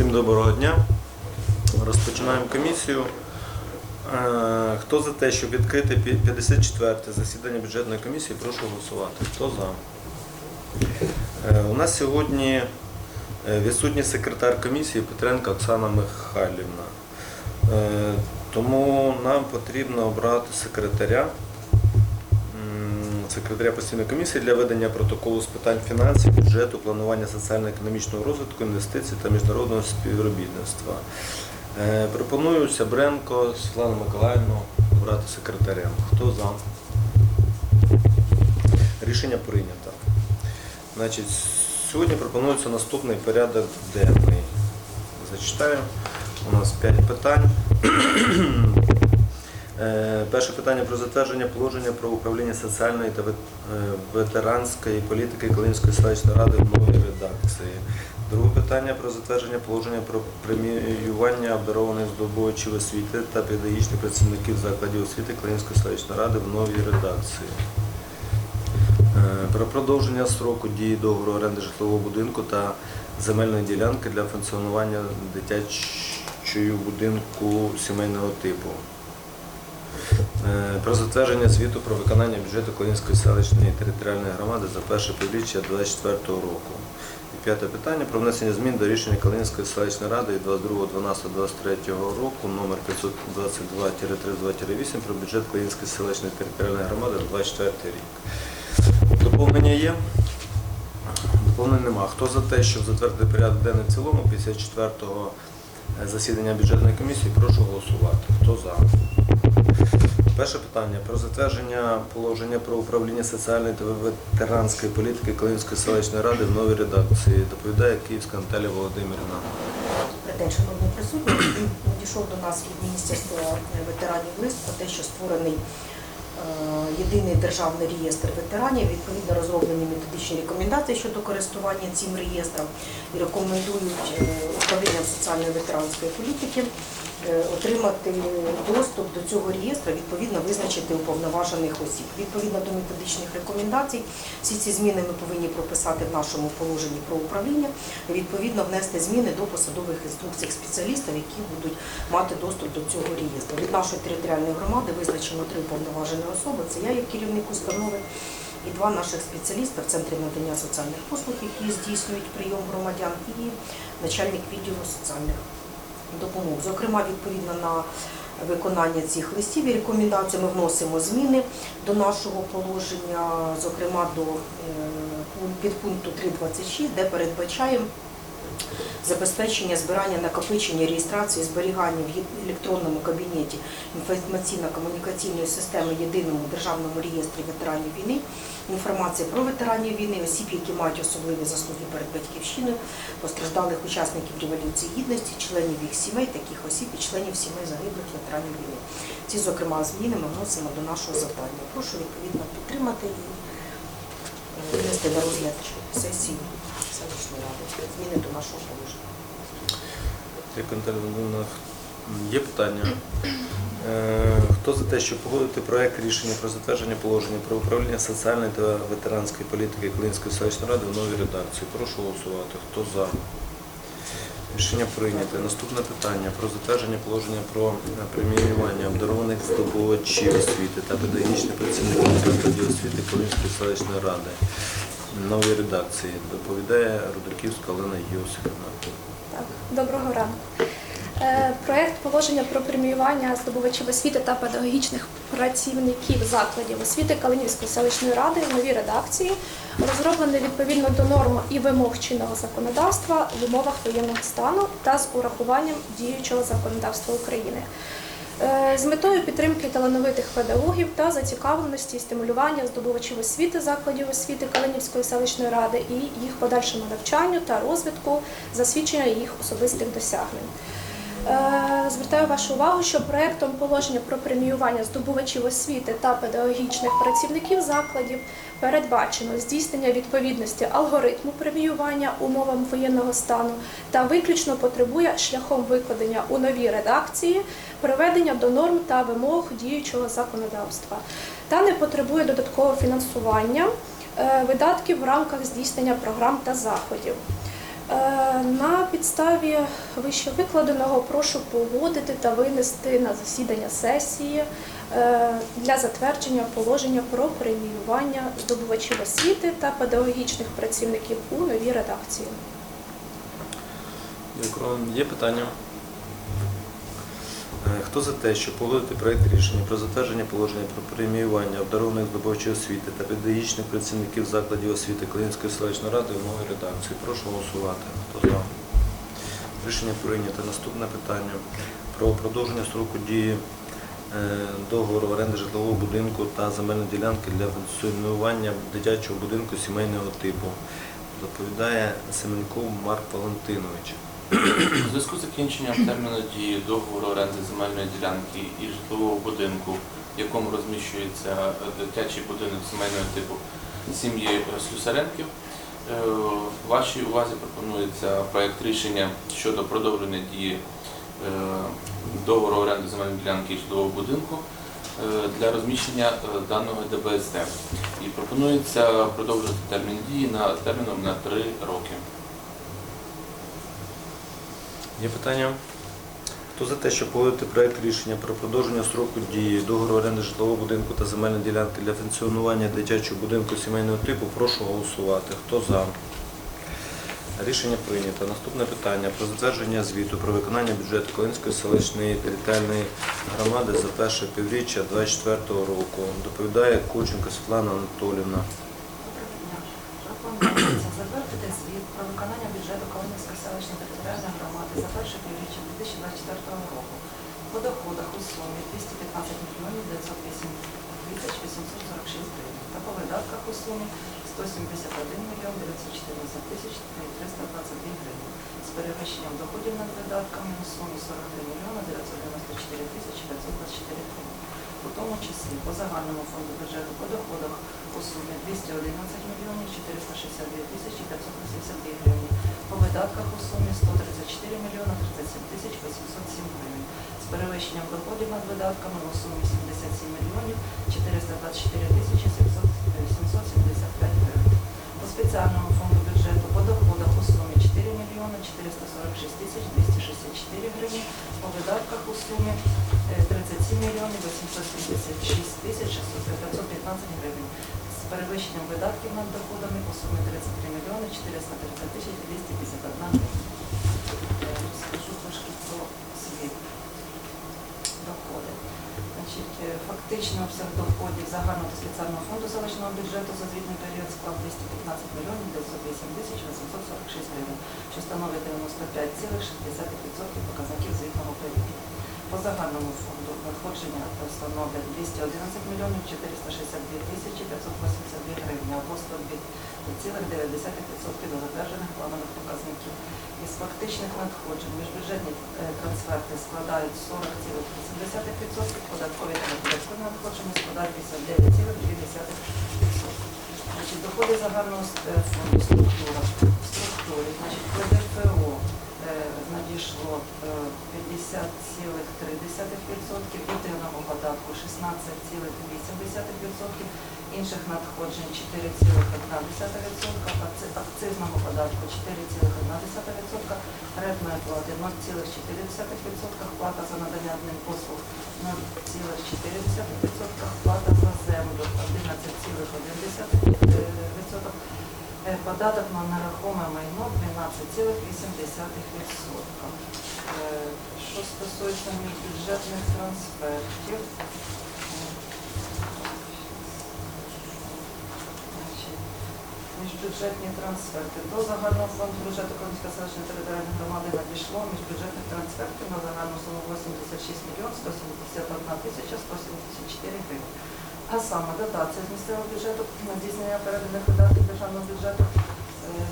Всім доброго дня. Розпочинаємо комісію. Е, Хто за те, щоб відкрити 54-те засідання бюджетної комісії, прошу голосувати. Хто за? Е, У нас сьогодні е, відсутній секретар комісії Петренко Оксана Михайлівна. Тому нам потрібно обрати секретаря. Секретаря постійної комісії для ведення протоколу з питань фінансів, бюджету, планування соціально-економічного розвитку, інвестицій та міжнародного співробітництва. Е, Пропоную Сябренко Світлану Миколаївну обрати секретарем. Хто за? Рішення прийнято. Значить, сьогодні пропонується наступний порядок денний. Зачитаю. У нас 5 питань. Е, Перше питання про затвердження положення про управління соціальної та е, ветеранської політики Калинської селищної ради в новій редакції. Друге питання про затвердження положення про преміювання обдарованих здобувачів освіти та педагогічних працівників закладів освіти Калинської селищної ради в новій редакції. Е, Про продовження строку дії договору оренди житлового будинку та земельної ділянки для функціонування дитячого будинку сімейного типу. Е, Про затвердження звіту про виконання бюджету Колінської селищної територіальної громади за перше півріччя 2024 року. І п'яте питання про внесення змін до рішення Калинської селищної ради від 22.12.23 року номер 522-32-8 про бюджет Калинської селищної територіальної громади на 24 рік. Доповнення є? Доповнень нема. Хто за те, щоб затвердити порядок денний в цілому 54-го засідання бюджетної комісії, прошу голосувати. Хто за? Перше питання про затвердження положення про управління соціальної та ветеранської політики Клинської селищної ради в новій редакції. Доповідає Київська Наталія Володимирівна. Добрий день, шановні присутні. До нас від Міністерства ветеранів лист про те, що створений єдиний державний реєстр ветеранів, відповідно розроблені методичні рекомендації щодо користування цим реєстром і рекомендують е, управлінням соціальної ветеранської політики е, отримати доступ до цього реєстру, відповідно визначити уповноважених осіб. Відповідно до методичних рекомендацій, всі ці зміни ми повинні прописати в нашому положенні про управління і відповідно внести зміни до посадових інструкцій спеціалістів, які будуть мати доступ до цього реєстру. Від нашої територіальної громади визначено три повноважені особи. Це я як керівник установи. І два наших спеціаліста в центрі надання соціальних послуг, які здійснюють прийом громадян, і начальник відділу соціальних допомог. Зокрема, відповідно на виконання цих листів і рекомендацій ми вносимо зміни до нашого положення, зокрема до е, пун- підпункту 3.26, де передбачаємо забезпечення збирання, накопичення, реєстрації, зберігання в електронному кабінеті інформаційно-комунікаційної системи єдиному державному реєстрі ветеранів війни, інформація про ветеранів війни, осіб, які мають особливі заслуги перед батьківщиною, постраждалих учасників революції гідності, членів їх сімей, таких осіб і членів сімей загиблих ветеранів війни. Ці, зокрема, зміни ми вносимо до нашого завдання. Прошу відповідно підтримати і е, винести на розгляд сесії селищної ради зміни до нашого положення. Є питання? Е, Хто за те, щоб погодити проект рішення про затвердження положення про управління соціальної та ветеранської політики Клинської селищної ради в новій редакції? Прошу голосувати. Хто за? Рішення прийнято. Наступне питання про затвердження положення про е, преміювання обдарованих здобувачів освіти та педагогічних працівників закладів освіти Колинської селищної ради новій редакції. Доповідає Рудаківська Олена Йосипівна. Так, доброго ранку. Е, Проект положення про преміювання здобувачів освіти та педагогічних працівників закладів освіти Калинівської селищної ради в новій редакції розроблений відповідно до норм і вимог чинного законодавства в умовах воєнного стану та з урахуванням діючого законодавства України. Е, З метою підтримки талановитих педагогів та зацікавленості і стимулювання здобувачів освіти закладів освіти Калинівської селищної ради і їх подальшому навчанню та розвитку, засвідчення їх особистих досягнень. Е, Звертаю вашу увагу, що проектом положення про преміювання здобувачів освіти та педагогічних працівників закладів передбачено здійснення відповідності алгоритму преміювання умовам воєнного стану та виключно потребує шляхом викладення у новій редакції приведення до норм та вимог діючого законодавства та не потребує додаткового фінансування е, видатків в рамках здійснення програм та заходів. Е, На підставі вище викладеного прошу погодити та винести на засідання сесії е, для затвердження положення про преміювання здобувачів освіти та педагогічних працівників у новій редакції. Дякую. Є питання? Е, Хто за те, щоб погодити проєкт рішення про затвердження положення про преміювання обдарованих здобувачів освіти та педагогічних працівників закладів освіти Клинської селищної ради в новій редакції? Прошу голосувати. Хто за? Рішення прийнято. Наступне питання про продовження строку дії е, договору оренди житлового будинку та земельної ділянки для функціонування дитячого будинку сімейного типу. Доповідає Семенков Марк Валентинович. У зв'язку з закінченням терміну дії договору оренди земельної ділянки і житлового будинку, в якому розміщується е, дитячий будинок сімейного типу сім'ї Слюсаренків, е, вашій увазі пропонується проект рішення щодо продовження дії е, договору оренди земельної ділянки і житлового будинку для розміщення даного ДБСТ. І пропонується продовжити термін дії на терміном на 3 роки. Є питання? Хто за те, щоб погодити проект рішення про продовження строку дії договору оренди житлового будинку та земельної ділянки для функціонування дитячого будинку сімейного типу, прошу голосувати. Хто за? Рішення прийнято. Наступне питання про затвердження звіту про виконання бюджету Колинської селищної територіальної громади за перше півріччя 2024 року. Доповідає Кученко Світлана Анатолівна. Доброго дня. Пропонується затвердити звіт про виконання бюджету Калинівської селищної територіальної громади за перше півріччя 2024 року по доходах у сумі 215 мільйонів 908 тисяч 846 гривень та по видатках у сумі 171 мільйон 914 тисяч 322 гривень з перевищенням доходів над видатками у сумі 43 мільйони 994 тисячі 524 гривень у тому числі по загальному фонду бюджету по доходах у сумі 211 мільйонів 462 тисячі 582 гривні, по видатках у сумі 134 мільйони 37 тисяч 807 гривень, перевищенням доходів над видатками у сумі 77 мільйонів 424 тисячі 775 гривень. По спеціальному фонду бюджету по доходах у сумі 4 мільйони 446 тисяч 264 гривні, по видатках у сумі е, 37 мільйонів 876 тисяч 515 гривень. З перевищенням видатків над доходами у сумі 33 мільйони 430 тисяч 251 гривень. Е, Розкажу трошки про звіт доходи. Значить, е, фактично всіх доходів загального та спеціального фонду селищного бюджету за звітний період склав 215 мільйонів 908 тисяч 846 гривень, що становить 95,6% показників звітного періоду. По загальному фонду надходження становлять 211 мільйонів 462 тисячі 582 гривні, або 102,9% до затверджених планових показників. Із фактичних надходжень міжбюджетні е, трансферти складають 40,8%, податкові та неподаткові надходження складають 59,2%. Доходи загального е, фонду структура. В значить, надійшло е, 50,3%, єдиного податку 16,8%, інших надходжень 4,1%, акци- акцизного податку 4,1%, рентної плати 0,4%, плата за надання адмінпослуг 0,4%, плата за землю 11,1%, Е, Податок на нерухоме майно 12,8%. Е, Що стосується міжбюджетних трансфертів, міжбюджетні трансферти. До загального фонду бюджету селищної територіальної громади надійшло міжбюджетних трансфертів на загальну суму 86 мільйон 171 тисяча 174 гривень. А саме дотація з місцевого бюджету на здійснення переданих видатків державного бюджету е,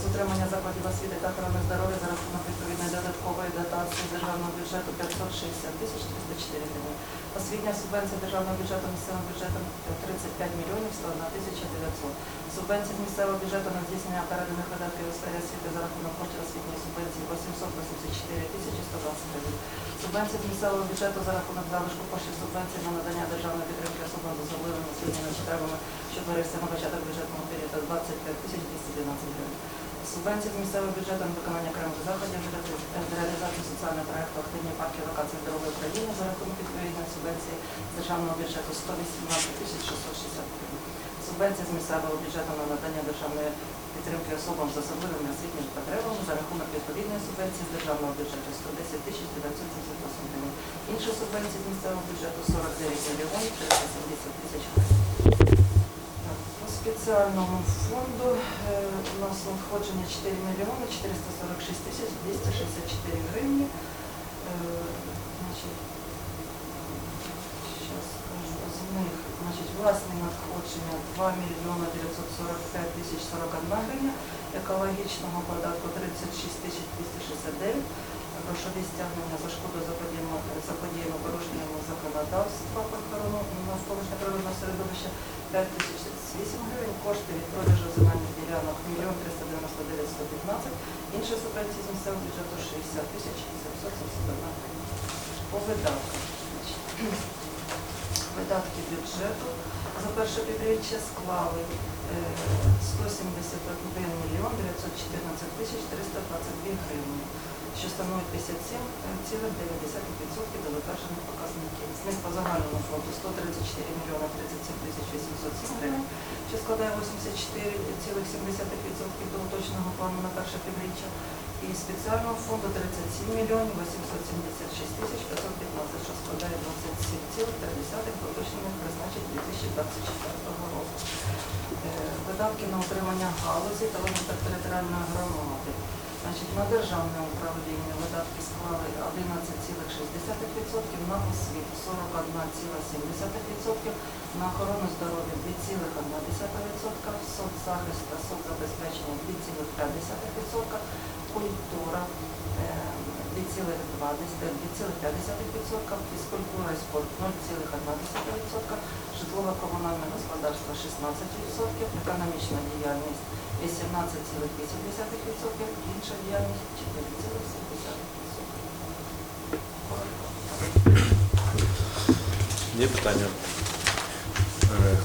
з утримання закладів освіти та охорони здоров'я за рахунок відповідної додаткової дотації державного бюджету 560 тисяч 304 гривень. Освітня субвенція державного бюджету місцевим бюджетом 35 мільйонів 101 тисяча 900. Субвенції з місцевого бюджету на здійснення переданих видатків у сфері освіти за рахунок коштів освітньої субвенції 884 тисячі 120 гривень. Субвенції з місцевого бюджету за рахунок залишку коштів субвенції на надання державної підтримки особам з особливими освітніми потребами, що творився на початок бюджетного періоду 25 тисяч 212 гривень. Субвенції з місцевого бюджету на виконання окремих заходів для реалізації соціального проєкту активні парки локації здорової України за рахунок відповідної субвенції з державного бюджету 118 тисяч Субвенція з місцевого бюджету на надання державної підтримки особам з особливими освітніми потребами за рахунок відповідної субвенції з державного бюджету 110 тисяч 978 гривень. Інші субвенції з місцевого бюджету 49 мільйонів 370 тисяч гривень. По спеціальному фонду е, у нас надходження 4 мільйони 446 тисяч 264 гривні. Е, Значить, Щас скажу, з них, значить, власні надходження 2 мільйони 945 тисяч 41 гривня, екологічного податку 36 тисяч 269, грошові стягнення за шкоду заподіяну порушенням законодавства охорону навколишнього природного середовища 5 тисяч 8 гривень, кошти від продажу земельних ділянок 1 399 115, інші субвенції з місцевого бюджету 60 тисяч 771 гривень. По видатках. Видатки бюджету за перше півріччя склали е, 171 мільйон 914 тисяч 322 гривні, що становить 57,9% до затверджених показників. З них по загальному фонду 134 мільйона 37 тисяч 807 гривень, що складає 84,7% до уточного плану на перше півріччя. І спеціального фонду 37 мільйонів 876 тисяч 515, що складає 27,3 до уточнених призначень 2024 року. Е, Видатки на утримання галузі та територіальної громади. Значить, на державне управління видатки склали 11,6%, на освіту 41,7%, на охорону здоров'я 2,1%, соцзахист та соцзабезпечення 2,5%, культура е, 2,2%, фізкультура і спорт 0,1%, житлово-комунальне господарство 16%, економічна діяльність 18,8%, інша діяльність 4,7%. Є питання.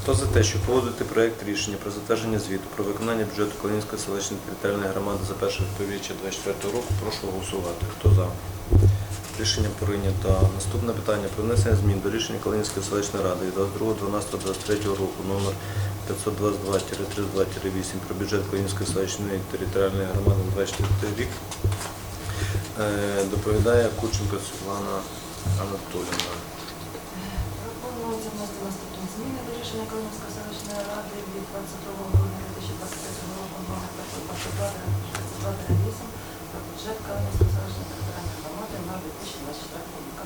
Хто за те, щоб погодити проект рішення про затвердження звіту про виконання бюджету Калинівської селищної територіальної громади за перше півріччя 2024 року, прошу голосувати. Хто за? Рішення прийнято. Наступне питання про внесення змін до рішення Калинівської селищної ради від 22.12.23 року номер 522-32-8 про бюджет Калинівської селищної територіальної громади на 24 рік. Е, Доповідає Курченко Світлана Анатолівна. Пропонується внести наступні зміни до рішення Калинівської селищної ради від 22 грудня 2023 року номер 522-8 про бюджет Калинівської селищної територіальної громади на 2024 рік.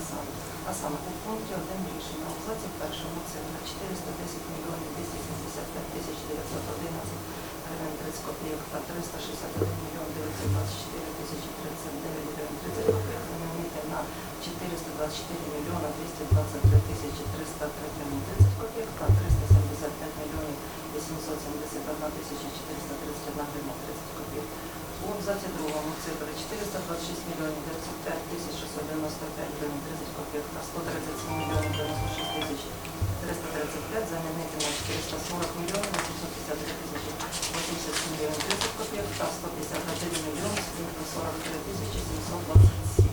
А саме, у пункті 1 рішення у абзаці першому цифра 410 мільйонів 275 тисяч 911 гривень 30 копійок та 361 мільйон 924 тисячі 39 гривень 30 копійок замінити на 424 мільйона 223 цифри 426 мільйонів 905 тисяч 695 гривень 30 копійок та 137 мільйонів 96 тисяч 335 замінити на 440 мільйонів 853 тисячі 87 гривень 30 копійок та 154 мільйони 143 тисячі 727.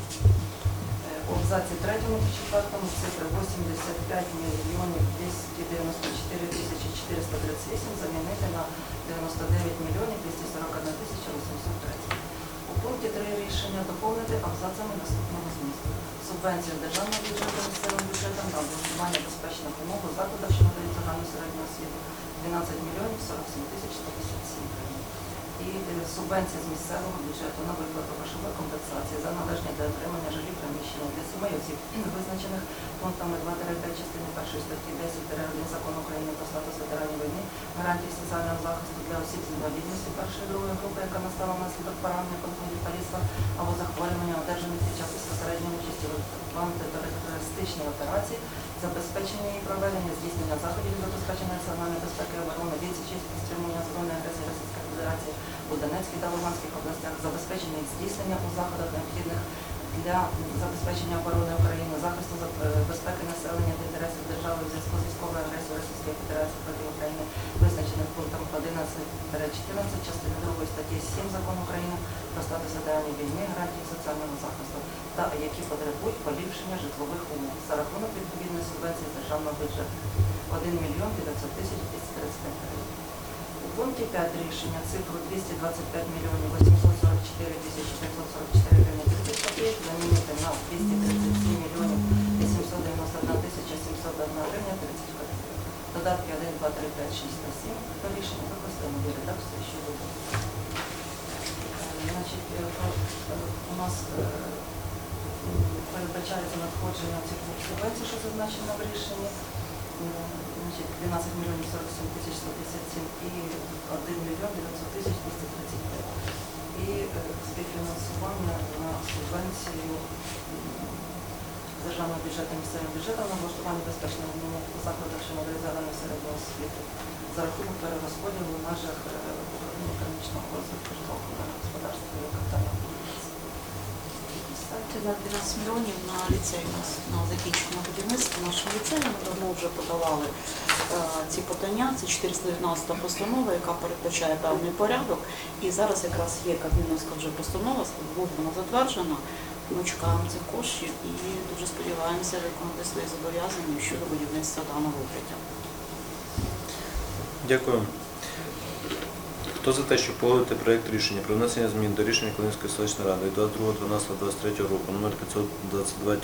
Е, У абзаці третьому та четвертому цифри 85 мільйонів 294 тисячі 438 замінити на 99 мільйонів 241 тисяча 830. Пункті 3 рішення доповнити абзацами наступного змісту. Субвенцію з державного бюджету місцевим бюджетом на облаштування безпечних умов у закладах, що надають загальну середню освіту 12 мільйонів 47 тисяч 157 гривень. І е, субвенція з місцевого бюджету на виплату грошової компенсації за належні для отримання жилі приміщення для сімей осіб, визначених пунктами 2-5 частини 1 статті 10 перегляду закону України про статус ветеранів війни, гарантії соціального захисту для осіб з інвалідністю. Першої другої групи, яка настала внаслідок поранення конфлікту ліса або захворювання, одержаних під час безпосередньої участі в антитерористичній операції, забезпечення її проведення, здійснення заходів забезпечення національної безпеки оборони, відсічі стримування збройної агресії Російської Федерації у Донецькій та Луганських областях, забезпечення їх здійснення у заходах необхідних для забезпечення оборони України, захисту е, безпеки населення та інтересів держави в зв'язку з військовою агресією Російської Федерації проти України, визначених пунктом 11-14 частини 2 статті 7 Закону України про статус ветеранів війни, гарантії соціального захисту та які потребують поліпшення житлових умов за рахунок відповідної субвенції державного бюджету 1 мільйон 900 тисяч 235 гривень. Пункті 5 рішення цифру 225 мільйонів 844 тисячі 544 гривень 30 копійок замінити на 237 мільйонів 891 тисяча 701 гривня 30 копійок. Додатки 1, 2, 3, 5, 6 та 7 до рішення використаємо в редакції щодо Е, Значить, е, е, у нас е, передбачається надходження цих субвенцій, що зазначено в рішенні. Значить, 12 мільйонів 47 тисяч 157 і 1 мільйон 900 тисяч 235. І е, співфінансування на субвенцію державного бюджету місцевим бюджетом на влаштування безпечного у закладах, що надають загальну середню освіту за рахунок перерозподілу в межах е, економічного розвитку житлово-комунального господарства і капітального на 12 мільйонів на ліцей у нас на закінчення будівництва нашого ліцею. Ми вже подавали е, ці подання. Це 419 постанова, яка передбачає певний порядок. І зараз якраз є Кабміновська вже постанова, буде вона затверджена. Ми чекаємо цих коштів і дуже сподіваємося виконати свої зобов'язання щодо будівництва даного укриття. Дякую. Хто за те, щоб погодити проєкт рішення про внесення змін до рішення Колинської селищної ради від 22.12.23 року номер 522-32-8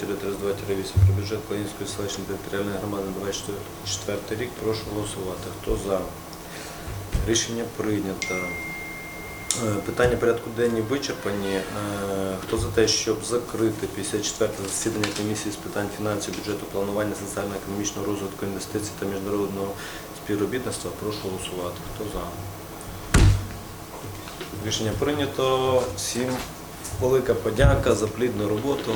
про бюджет Колинської селищної територіальної громади на 24 рік, прошу голосувати. Хто за? Рішення прийнято. Е, Питання порядку денні вичерпані. Е, Хто за те, щоб закрити 54 засідання комісії з питань фінансів, бюджету, планування соціально-економічного розвитку, інвестицій та міжнародного співробітництва, прошу голосувати. Хто за? Рішення прийнято. Всім велика подяка за плідну роботу.